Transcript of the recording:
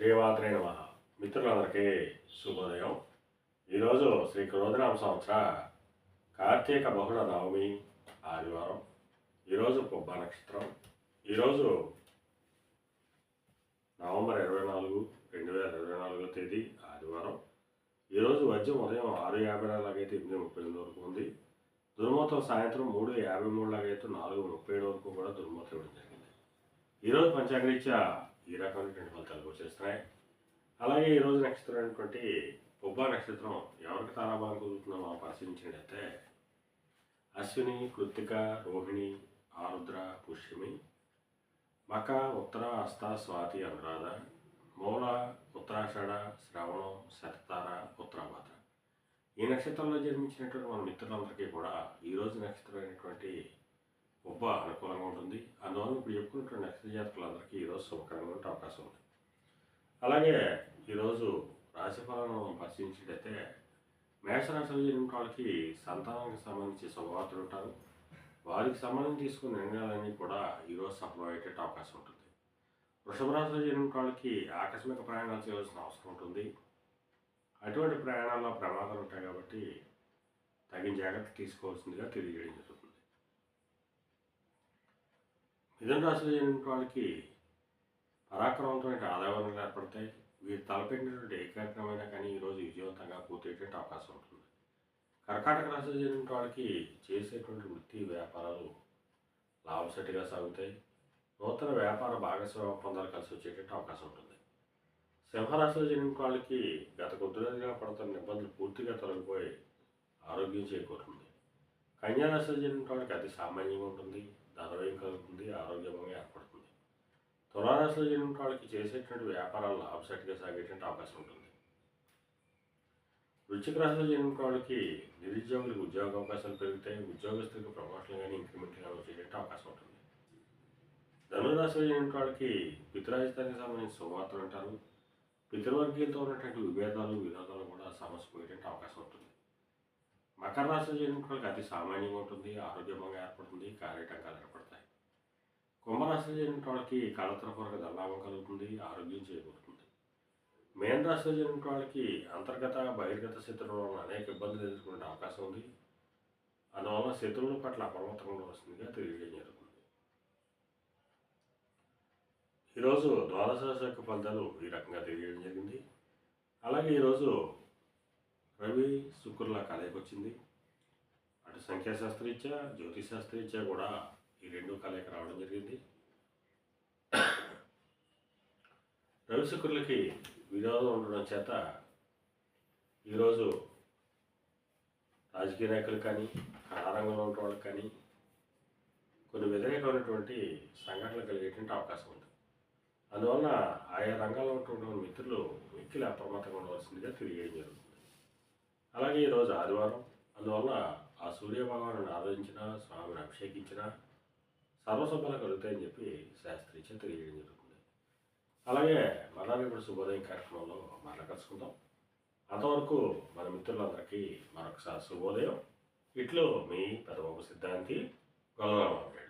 శ్రీవాత్రే నమ. మిత్రులందరికీ శుభోదయం. ఈరోజు శ్రీ క్రోధనామ సంవత్సర కార్తీక బహుళ నవమి ఆదివారం. ఈరోజు పొబ్బ నక్షత్రం. ఈరోజు నవంబర్ ఇరవై నాలుగు రెండు వేల ఇరవై నాలుగో తేదీ ఆదివారం. ఈరోజు వద్యం ఉదయం ఆరు యాభై నాలుగైతే ఎనిమిది ముప్పై ఎనిమిది వరకు ఉంది. దుర్మతం సాయంత్రం మూడు యాభై మూడు లాగైతే నాలుగు ముప్పై ఏడు వరకు కూడా దుర్మతం ఇవ్వడం జరిగింది. ఈరోజు పంచాంగరీత్యా ఈ రకమైనటువంటి ఫలితాలు వచ్చేస్తున్నాయి అలాగే ఈరోజు నక్షత్రం అయినటువంటి పొబ్బా నక్షత్రం ఎవరికి తారాబలం కుదురుతుందో మనం పరిశీలించినట్లయితే అశ్విని కృత్తిక రోహిణి ఆరుద్ర పుష్యమి మక ఉత్తర హస్త స్వాతి అనురాధ మూల ఉత్తరాషాఢ శ్రవణం శతతార ఉత్తరాభాత. ఈ నక్షత్రంలో జన్మించినటువంటి మన మిత్రులందరికీ కూడా ఈరోజు నక్షత్రం అయినటువంటి గొప్ప అనుకూలంగా ఉంటుంది. అందువల్ల ఇప్పుడు చెప్పుకున్నటువంటి నక్షత్ర జాతకులందరికీ ఈరోజు శుభకరంగా ఉండే అవకాశం ఉంది. అలాగే ఈరోజు రాశిఫలను పరిశీలించినట్లయితే మేషరాశిలో జరిగిన వాళ్ళకి సంతానానికి సంబంధించి శుభవార్తలు ఉంటారు. వారికి సంబంధం తీసుకున్న నిర్ణయాలన్నీ కూడా ఈరోజు సఫలమయ్యేట అవకాశం ఉంటుంది. వృషభ రాశిలో జరిగిన వాళ్ళకి ఆకస్మిక ప్రయాణాలు చేయాల్సిన అవసరం ఉంటుంది. అటువంటి ప్రయాణాల్లో ప్రమాదాలు ఉంటాయి కాబట్టి తగిన జాగ్రత్త తీసుకోవాల్సిందిగా తెలియజేయడం జరుగుతుంది. మిథున రాశిలో జరిగిన వాళ్ళకి పరాక్రమంతో ఆదాయాలు ఏర్పడతాయి. వీరు తలపెట్టినటువంటి ఏ కార్యక్రమమైనా కానీ ఈరోజు విజయవంతంగా పూర్తయ్యేటువంటి అవకాశం ఉంటుంది. కర్కాటక రాశిలో జరిగిన వాళ్ళకి చేసేటువంటి వృత్తి వ్యాపారాలు లాభసటిగా సాగుతాయి. నూతన వ్యాపార భాగస్వామ్య ఒప్పందాలు కలిసి వచ్చేటట్టు అవకాశం ఉంటుంది. సింహరాశిలో జరిగిన వాళ్ళకి గత కొద్ది రోజులుగా పడుతున్న ఇబ్బందులు పూర్తిగా తొలగిపోయి ఆరోగ్యం చేకూరుతుంది. కన్యారాశిలో జరిగిన వాళ్ళకి అతి సామాన్యంగా ఉంటుంది. ధనవ్యం కలుగుతుంది ఆరోగ్యంగా ఏర్పడుతుంది. తులారాశిలో జరిగిన వాళ్ళకి చేసేటువంటి వ్యాపారాలు లాభసాటిగా సాగేటువంటి అవకాశం ఉంటుంది. వృచ్చిక రాశిలో జరిగిన వాళ్ళకి నిరుద్యోగులకు ఉద్యోగ అవకాశాలు పెరుగుతాయి ఉద్యోగస్తులకు ప్రమోషన్ కానీ ఇంక్రిమెంట్ కానీ వచ్చేటువంటి అవకాశం ఉంటుంది. ధనురాశిలో జరిగిన వాళ్ళకి పితృరాజధానికి సంబంధించిన శుభవార్తలు అంటారు. పితృవర్గీయులతో ఉన్నటువంటి విభేదాలు వినోదాలు కూడా సమస్య పోయేటువంటి అవకాశం ఉంటుంది మకర రాశిలో జరిగిన వాళ్ళకి అతి సామాన్యంగా ఉంటుంది ఆరోగ్యంగా ఏర్పడుతుంది కార్యటంకాలు ఏర్పడతాయి. కుంభరాశిలో జరిగిన వాళ్ళకి కళతరపూర్వక దల్లాభం కలుగుతుంది ఆరోగ్యం చేకూరుతుంది. మేన రాశిలో జరిగిన వాళ్ళకి అంతర్గత బహిర్గత శత్రువుల వలన అనేక ఇబ్బందులు ఎదుర్కొనే అవకాశం ఉంది. అందువల్ల శత్రువుల పట్ల అప్రమత్తంగా ఉండవలసిందిగా తెలియజేయడం జరుగుతుంది. ఈరోజు ద్వాదశ రాశి యొక్క ఫలితాలు ఈ రకంగా తెలియజేయడం జరిగింది. అలాగే ఈరోజు రవి శుక్రుల కలయిక వచ్చింది అటు సంఖ్యాశాస్త్రీత్యా జ్యోతిశాస్త్రీత్యా కూడా ఈ రెండు కలయిక రావడం జరిగింది. రవి శుక్రులకి విరోధం ఉండడం చేత ఈరోజు రాజకీయ నాయకులు కానీ కళారంగంలో ఉన్న వాళ్ళకి కానీ కొన్ని వ్యతిరేకమైనటువంటి సంఘటనలు కలిగేటువంటి అవకాశం ఉంది. అందువల్ల ఆయా రంగాల్లో ఉన్నటువంటి మిత్రులు మిక్కిలి అప్రమత్తంగా ఉండవలసిందిగా తెలియజేయడం జరుగుతుంది. అలాగే ఈరోజు ఆదివారం అందువల్ల ఆ సూర్య భగవాను ఆరాధించిన స్వామిని అభిషేకించిన సర్వసభలు కలుగుతాయని చెప్పి శాస్త్రీయ తెలియజేయడం జరుగుతుంది. అలాగే మళ్ళా ఇప్పుడు శుభోదయం కార్యక్రమంలో మరలా కలుసుకుందాం. అంతవరకు మన మిత్రులందరికీ మరొకసారి శుభోదయం. ఇట్లు మీ పెదబాబు సిద్ధాంతి. గొల్లరామారెడ్డి